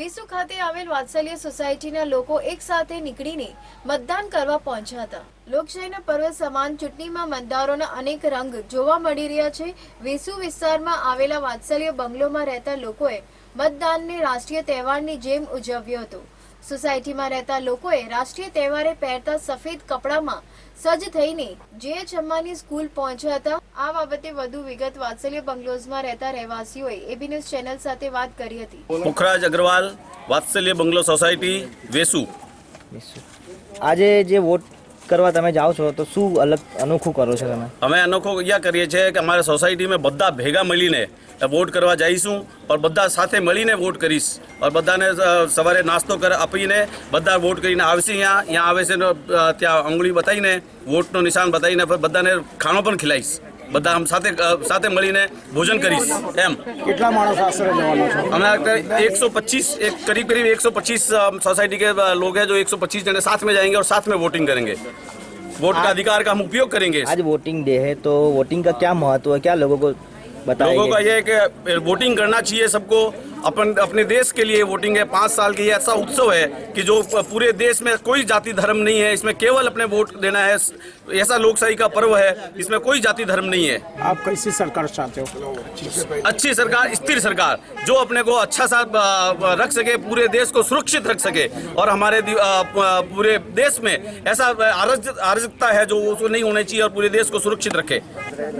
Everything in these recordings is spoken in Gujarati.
વેસુ ખાતે આવેલ વાત્સલ્ય સોસાયટીના લોકો એક સાથે નીકળીને મતદાન કરવા પહોંચ્યા હતા. લોકશાહીના પર્વ સમાન ચૂંટણીમાં મતદારોના અનેક રંગ જોવા મળી રહ્યા છે. વેસુ વિસ્તારમાં આવેલા વાત્સલ્ય બંગલોમાં રહેતા લોકોએ મતદાનને રાષ્ટ્રીય તહેવારની જેમ ઉજવ્યો હતો. સોસાયટીમાં રહેતા લોકોએ રાષ્ટ્રીય તહેવારે પહેરતા સફેદ કપડામાં સજ્જ થઈને જેએચ અંબાની સ્કૂલ પહોંચ્યા હતા આ બાબતે વધુ વિગત વાત્સલ્ય બંગલોઝમાં રહેતા રહેવાસીઓએ એબી ન્યૂઝ ચેનલ સાથે વાત કરી હતી. Pukhraj Agarwal Vatsalya bungalow society Vesu. આજે જે વોટ કરવા તમે જાઓ છો, તો શું અલગ અનોખું કરો છો તમે? અમે અનોખો અહીંયા કરીએ છીએ કે અમારે સોસાયટીમાં બધા ભેગા મળીને વોટ કરવા જઈશું પણ બધા સાથે મળીને વોટ કરીશ. ઓર બધાને સવારે નાસ્તો કર, આપીને બધા વોટ કરીને આવશે અહીંયા અહીંયા આવે છે ત્યાં આંગળી બતાવીને, વોટનું નિશાન બતાવીને બધાને ખાણો પણ ખિલાઈશ. બધા આમ સાથે અ, સાથે મળીને ભોજન કરીશ એમ કેટલા માણસ આશરે જવાનો છે हमारा एक सौ पच्चीस एक करीब करीब एक सौ पच्चीस सोसाइटी के अ, लोग हैं जो एक सौ पच्चीस जने साथ में जाएंगे और साथ में वोटिंग करेंगे वोट का अधिकार का हम उपयोग करेंगे आज वोटिंग डे है तो वोटिंग का क्या महत्व है क्या लोगों को लोगों का बताएंगे ये है कि वोटिंग करना चाहिए सबको अपन अपने देश के लिए वोटिंग है पाँच साल की ये ऐसा उत्सव है कि जो पूरे देश में कोई जाति धर्म नहीं है इसमें केवल अपने वोट देना है ऐसा लोकशाही का पर्व है इसमें कोई जाति धर्म नहीं है आप कैसी सरकार चाहते हो अच्छी सरकार स्थिर सरकार जो अपने को अच्छा सा अ, रख सके पूरे देश को सुरक्षित रख सके और हमारे दि- अ, प- पूरे देश में ऐसा अराजक अराजकता है जो उसको नहीं होना चाहिए और पूरे देश को सुरक्षित रखे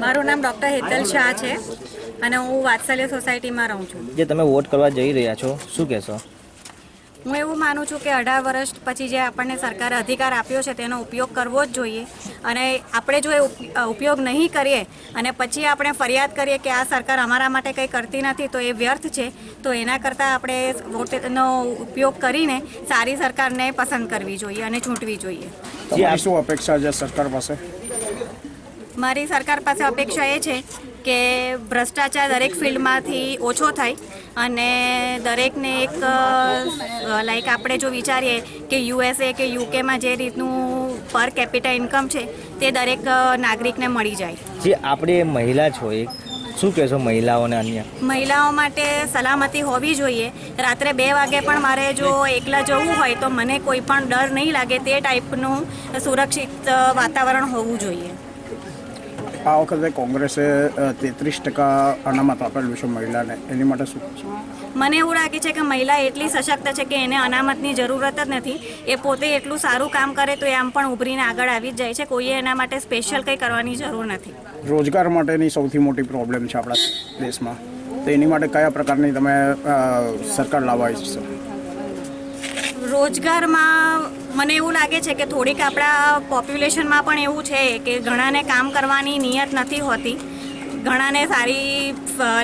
મારું નામ ડૉક્ટર હેતલ શાહ છે અને હું વાત્સલ્ય સોસાયટીમાં રહું છું. જે તમે વોટ કરવા જઈ રહ્યા છો શું કહેશો? હું એવું માનું છું કે અઢાર વર્ષ પછી જે આપણને સરકારે અધિકાર આપ્યો છે તેનો ઉપયોગ કરવો જ જોઈએ. અને આપણે જો એ ઉપયોગ નહીં કરીએ અને પછી આપણે ફરિયાદ કરીએ કે આ સરકાર અમારા માટે કંઈ કરતી નથી તો એ વ્યર્થ છે. તો એના કરતાં આપણે વોટનો ઉપયોગ કરીને સારી સરકારને પસંદ કરવી જોઈએ અને ચૂંટવી જોઈએ. શું અપેક્ષા છે સરકાર પાસે? મારી સરકાર પાસે અપેક્ષા એ છે કે ભ્રષ્ટાચાર દરેક ફિલ્ડમાંથી ઓછો થાય અને દરેકને એક લાઈક આપણે જો વિચારીએ કે યુએસએ કે યુકેમાં જે રીતનું પર કેપિટા ઇન્કમ છે તે દરેક નાગરિકને મળી જાય. જે આપણે મહિલા છો એક શું કહેશો મહિલાઓને અન્ય? મહિલાઓ માટે સલામતી હોવી જોઈએ. રાત્રે બે વાગે પણ મારે જો એકલા જવું હોય તો મને કોઈ પણ ડર નહીં લાગે તે ટાઈપનું સુરક્ષિત વાતાવરણ હોવું જોઈએ. આ વખતે કોંગ્રેસે તેત્રીસ ટકા અનામત આપેલું છે મહિલાને. એની માટે શું મને એવું લાગે છે કે મહિલા એટલી સશક્ત છે કે એને અનામતની જરૂરત જ નથી. એ પોતે એટલું સારું કામ કરે તો એ આમ પણ ઉભરીને આગળ આવી જ જાય છે. કોઈએ એના માટે સ્પેશિયલ કંઈ કરવાની જરૂર નથી. રોજગાર માટેની સૌથી મોટી પ્રોબ્લેમ છે આપણા દેશમાં. તો એની માટે કયા પ્રકારની તમે સરકાર લાવવા ઈચ્છશો રોજગારમાં મને એવું લાગે છે કે થોડીક આપણા પોપ્યુલેશનમાં પણ એવું છે કે ઘણાને કામ કરવાની નિયત નથી હોતી. ઘણાને સારી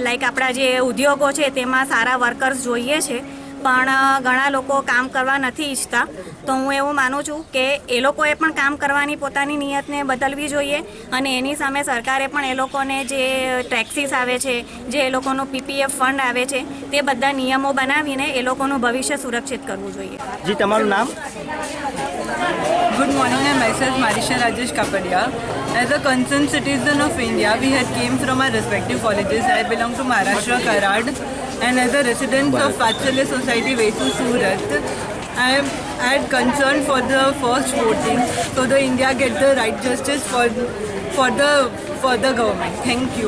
લાઈક આપણા જે ઉદ્યોગો છે તેમાં સારા વર્કર્સ જોઈએ છે. પણ ઘણા લોકો કામ કરવા નથી ઈચ્છતા તો હું એવું માનું છું કે એ લોકોએ પણ કામ કરવાની પોતાની નિયતને બદલવી જોઈએ અને એની સામે સરકારે પણ એ લોકોને જે ટેક્સીસ આવે છે જે એ લોકોનો પીપીએફ ફંડ આવે છે તે બધા નિયમો બનાવીને એ લોકોનું ભવિષ્ય સુરક્ષિત કરવું જોઈએ જી તમારું નામ Good morning, I'm myself Marisha Rajesh Kapadia. As a concerned citizen of India, we had came from our respective colleges. I belong to Maharashtra, Karad, and as a resident of Vatsalya Society, Vesu, Surat, I am had concern for the first voting, so the India get the right justice for for the for the government. Thank you.